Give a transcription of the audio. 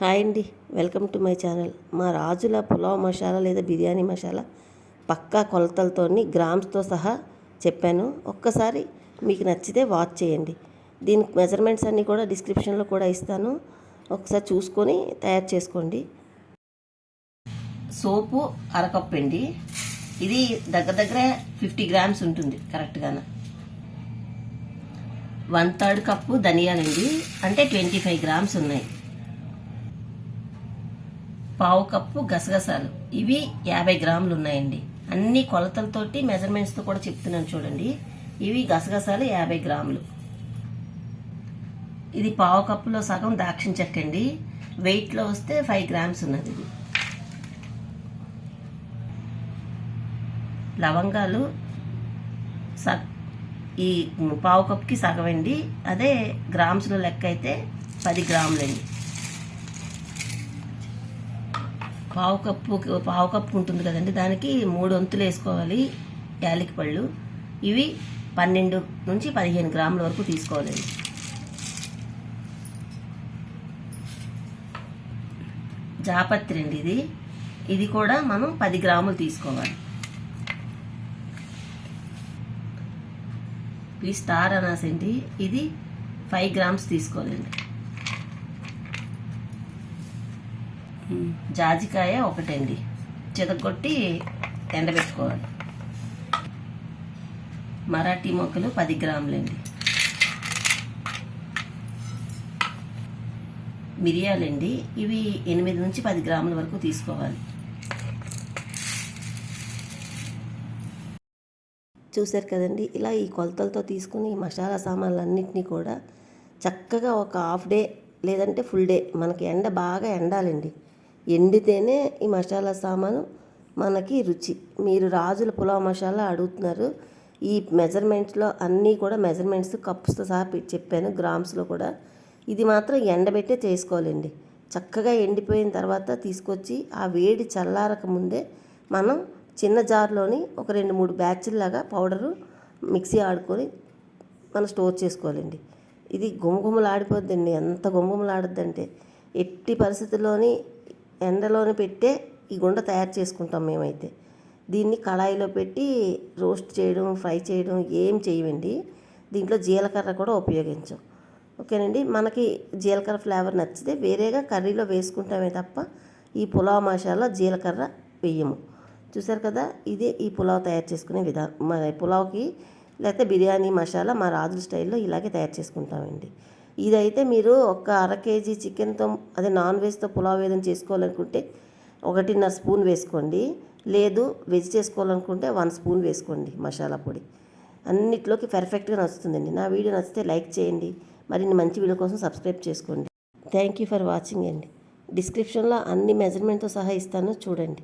Hi అండి. Welcome to my channel. మా రాజుల పులావ్ మసాలా లేదా బిర్యానీ మసాలా పక్కా కొలతలతోని గ్రామ్స్తో సహా చెప్పాను. ఒక్కసారి మీకు నచ్చితే వాచ్ చేయండి. దీని మెజర్మెంట్స్ అన్నీ కూడా డిస్క్రిప్షన్లో కూడా ఇస్తాను. ఒకసారి చూసుకొని తయారు చేసుకోండి. సోపు అరకప్పు అండి ఇది దగ్గర దగ్గర ఫిఫ్టీ గ్రామ్స్ ఉంటుంది కరెక్ట్గానే. వన్ థర్డ్ కప్పు ధనియాలండి. అంటే ట్వంటీ ఫైవ్ గ్రామ్స్ ఉన్నాయి. పావు కప్పు గసగసాలు. ఇవి యాభై గ్రాములు ఉన్నాయండి అన్ని కొలతలతోటి మెజర్మెంట్స్తో కూడా చెప్తున్నాను చూడండి. ఇవి గసగసాలు యాభై గ్రాములు. ఇది పావు కప్పులో సగం దాక్షిణ చెక్క అండి వెయిట్లో వస్తే ఫైవ్ గ్రామ్స్ ఉన్నది ఇది. లవంగాలు స ఈ పావు కప్పుకి సగం అండి అదే గ్రామ్స్లో లెక్క అయితే పది గ్రాములండి. పావు కప్పు పావు కప్పు ఉంటుంది కదండి. దానికి మూడు వంతులు వేసుకోవాలి యాలకి పళ్ళు. ఇవి పన్నెండు నుంచి పదిహేను గ్రాముల వరకు తీసుకోవాలండి జాపత్రి అండి ఇది. ఇది కూడా మనం పది గ్రాములు తీసుకోవాలి. ఈ స్టార్ అనాసండి ఇది ఫైవ్ గ్రామ్స్ తీసుకోవాలండి. జాజికాయ ఒకటండి. చితగొట్టి ఎండబెట్టుకోవాలి మరాఠీ మొక్కలు పది గ్రాములండి. మిరియాలండి ఇవి ఎనిమిది నుంచి పది గ్రాముల వరకు తీసుకోవాలి. చూశారు కదండి ఇలా ఈ కొలతలతో తీసుకుని ఈ మసాలా సామాన్లన్నింటినీ కూడా చక్కగా ఒక హాఫ్ డే లేదంటే ఫుల్ డే మనకి ఎండ బాగా ఎండాలండి. ఎండితేనే ఈ మసాలా సామాను మనకి రుచి. మీరు రాజుల పులావ్ మసాలా అడుగుతున్నారు. ఈ మెజర్మెంట్స్లో అన్నీ కూడా మెజర్మెంట్స్ కప్స్తో సహా చెప్పాను గ్రామ్స్లో కూడా. ఇది మాత్రం ఎండబెట్టే చేసుకోవాలండి. చక్కగా ఎండిపోయిన తర్వాత తీసుకొచ్చి ఆ వేడి చల్లారక ముందే మనం చిన్న జార్లోని ఒక రెండు మూడు బ్యాచ్లాగా పౌడరు మిక్సీ ఆడుకొని మనం స్టోర్ చేసుకోవాలండి. ఇది గుమగుమలాడిపోద్దండి ఎంత గుమగుమలాడుద్దంటే ఎట్టి పరిస్థితుల్లోని ఎండలోనే పెట్టే ఈ గుండ తయారు చేసుకుంటాం మేమైతే. దీన్ని కళాయిలో పెట్టి రోస్ట్ చేయడం ఫ్రై చేయడం ఏం చేయమండి దీంట్లో జీలకర్ర కూడా ఉపయోగించాం. ఓకేనండి? మనకి జీలకర్ర ఫ్లేవర్ నచ్చితే వేరేగా కర్రీలో వేసుకుంటామే తప్ప ఈ పులావ్ మసాలా జీలకర్ర వేయము. చూసారు కదా? ఇదే ఈ పులావ్ తయారు చేసుకునే విధానం. మన పులావ్కి లేకపోతే బిర్యానీ మసాలా మా రాజుల స్టైల్లో ఇలాగే తయారు చేసుకుంటామండి. ఇదైతే మీరు ఒక అర కేజీ చికెన్తో అదే నాన్ వెజ్తో పులావ్ ఏదైనా చేసుకోవాలనుకుంటే ఒకటిన్నర స్పూన్ వేసుకోండి. లేదు వెజ్ చేసుకోవాలనుకుంటే వన్ స్పూన్ వేసుకోండి మసాలా పొడి. అన్నిట్లోకి పర్ఫెక్ట్గా నచ్చుతుందండి. నా వీడియో నచ్చితే లైక్ చేయండి. మరిన్ని మంచి వీడియో కోసం సబ్స్క్రైబ్ చేసుకోండి. థ్యాంక్ యూ ఫర్ వాచింగ్ అండి. డిస్క్రిప్షన్లో అన్ని మెజర్మెంట్తో సహా ఇస్తాను. చూడండి.